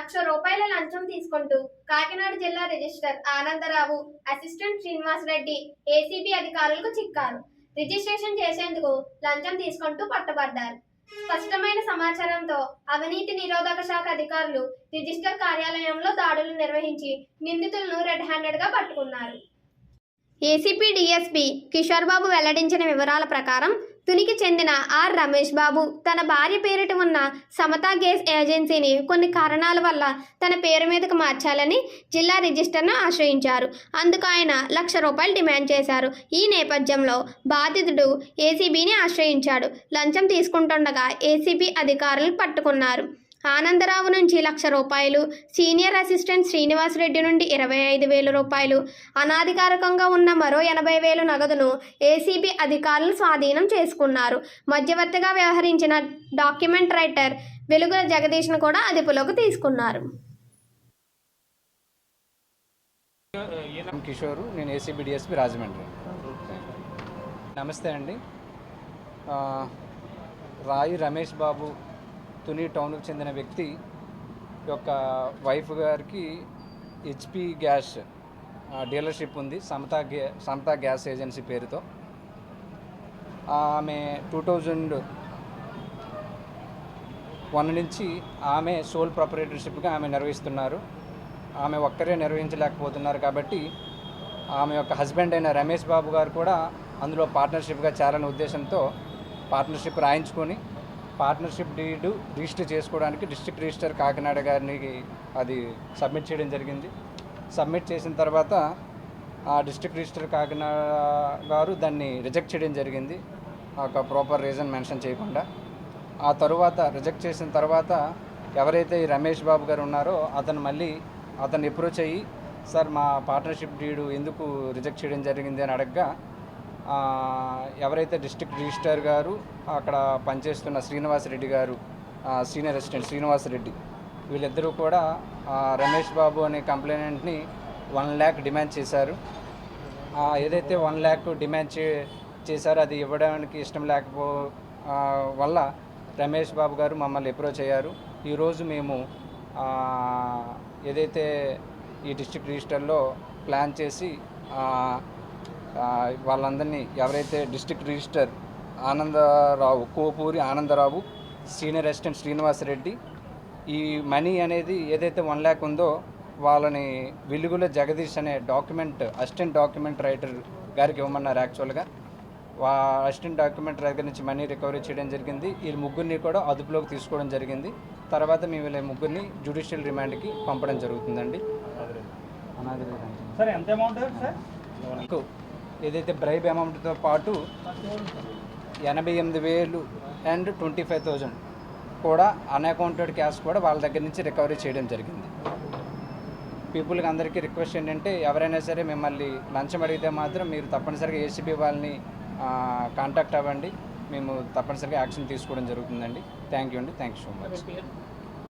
లక్ష రూపాయల లంచం తీసుకుంటూ కాకినాడ జిల్లా register Anandarao assistant Srinivas Reddy ACB అధికారులకు చిక్కారు. రిజిస్ట్రేషన్ చేసేందుకు లంచం తీసుకుంటూ పట్టబడ్డారు. స్పష్టమైన సమాచారంతో అవినీతి నిరోధక శాఖ అధికారులు రిజిస్టర్ కార్యాలయంలో దాడులు నిర్వహించి నిందితులను రెడ్ హ్యాండెడ్గా పట్టుకున్నారు. ఏసీపీ డిఎస్పీ కిషోర్ బాబు వెల్లడించిన వివరాల ప్రకారం తునికి చెందిన ఆర్ రమేష్ బాబు తన భార్య పేరిట ఉన్న సమతా గ్యాస్ ఏజెన్సీని కొన్ని కారణాల వల్ల తన పేరు మీదకు మార్చాలని జిల్లా రిజిస్టర్ను ఆశ్రయించారు. అందుకు ఆయన లక్ష రూపాయలు డిమాండ్ చేశారు. ఈ నేపథ్యంలో బాధితుడు ఏసీబీని ఆశ్రయించాడు. లంచం తీసుకుంటుండగా ఏసీబీ అధికారులు పట్టుకున్నారు. ఆనందరావు నుంచి లక్ష రూపాయలు సీనియర్ అసిస్టెంట్ శ్రీనివాస్ రెడ్డి నుండి ఇరవై ఐదు వేల రూపాయలు. అనాధికారికంగా ఉన్న మరో ఎనభై వేలు నగదును ఏసీబీ అధికారులు స్వాధీనం చేసుకున్నారు. మధ్యవర్తిగా వ్యవహరించిన డాక్యుమెంట్ రైటర్ వెలుగుల జగదీష్ను కూడా అదుపులోకి తీసుకున్నారు. కిషోర్ నేను ఏసీబీ డిఎస్పీ రాజమండ్రి. నమస్తే అండి. రాయి రమేష్ బాబు తుని టౌన్కు చెందిన వ్యక్తి యొక్క వైఫ్ గారికి హెచ్పి గ్యాస్ డీలర్షిప్ ఉంది. సమతా గ్యా సమతా గ్యాస్ ఏజెన్సీ పేరుతో. ఆమె టూ థౌజండ్ వన్ నుంచి ఆమె సోల్ ప్రొపరేటర్షిప్గా ఆమె నిర్వహిస్తున్నారు. ఆమె ఒక్కరే నిర్వహించలేకపోతున్నారు కాబట్టి ఆమె యొక్క హస్బెండ్ అయిన రమేష్ బాబు గారు కూడా అందులో పార్ట్నర్షిప్గా చేరాలనే ఉద్దేశంతో పార్ట్నర్షిప్ రాయించుకొని పార్ట్నర్షిప్ డీడు రిజిస్టర్ చేసుకోవడానికి డిస్ట్రిక్ట్ రిజిస్టర్ కాకినాడ గారికి అది సబ్మిట్ చేయడం జరిగింది. సబ్మిట్ చేసిన తర్వాత ఆ డిస్ట్రిక్ట్ రిజిస్టర్ కాకినాడ గారు దాన్ని రిజెక్ట్ చేయడం జరిగింది. ఒక ప్రాపర్ రీజన్ మెన్షన్ చేయకుండా. ఆ తరువాత రిజెక్ట్ చేసిన తర్వాత ఎవరైతే ఈ రమేష్ బాబు గారు ఉన్నారో అతను మళ్ళీ అతను అప్రోచ్ అయ్యి సార్ మా పార్ట్నర్షిప్ డీడు ఎందుకు రిజెక్ట్ చేయడం జరిగింది అని అడగగా ఎవరైతే డిస్ట్రిక్ట్ రిజిస్టర్ గారు అక్కడ పనిచేస్తున్న శ్రీనివాస్ రెడ్డి గారు సీనియర్ అసిస్టెంట్ శ్రీనివాస్ రెడ్డి వీళ్ళిద్దరూ కూడా రమేష్ బాబు అనే కంప్లైనెంట్ని వన్ ల్యాక్ డిమాండ్ చేశారు. ఏదైతే వన్ ల్యాక్ డిమాండ్ చే చేశారో అది ఇవ్వడానికి ఇష్టం లేకపో వల్ల రమేష్ బాబు గారు మమ్మల్ని అప్రోచ్ అయ్యారు. ఈరోజు మేము ఏదైతే ఈ డిస్ట్రిక్ట్ రిజిస్టర్లో ప్లాన్ చేసి వాళ్ళందరినీ ఎవరైతే district register Anandarao Kopuri Anandarao senior assistant Srinivas Reddy ఈ మనీ అనేది ఏదైతే వన్ ల్యాక్ ఉందో వాళ్ళని వెలుగుల జగదీష్ అనే డాక్యుమెంట్ అసిస్టెంట్ డాక్యుమెంట్ రైటర్ గారికి ఇవ్వమన్నారు యాక్చువల్గా. వా అసిస్టెంట్ డాక్యుమెంట్ రైటర్ నుంచి మనీ రికవరీ చేయడం జరిగింది. ఈ ముగ్గురిని కూడా అదుపులోకి తీసుకోవడం జరిగింది. తర్వాత మేము వీళ్ళ ముగ్గురిని జ్యుడిషియల్ రిమాండ్కి పంపడం జరుగుతుందండి. సార్ ఎంత అమౌంట్ సార్? ఏదైతే బ్రైబ్ అమౌంట్తో పాటు ఎనభై ఎనిమిది వేలు అండ్ ట్వంటీ ఫైవ్ థౌజండ్ కూడా అన్అకౌంటెడ్ క్యాష్ కూడా వాళ్ళ దగ్గర నుంచి రికవరీ చేయడం జరిగింది. పీపుల్కి అందరికీ రిక్వెస్ట్ ఏంటంటే ఎవరైనా సరే మిమ్మల్ని లంచం అడిగితే మాత్రం మీరు తప్పనిసరిగా ఏసీబీ వాళ్ళని కాంటాక్ట్ అవ్వండి. మేము తప్పనిసరిగా యాక్షన్ తీసుకోవడం జరుగుతుందండి. థ్యాంక్ యూ అండి. Thank you so much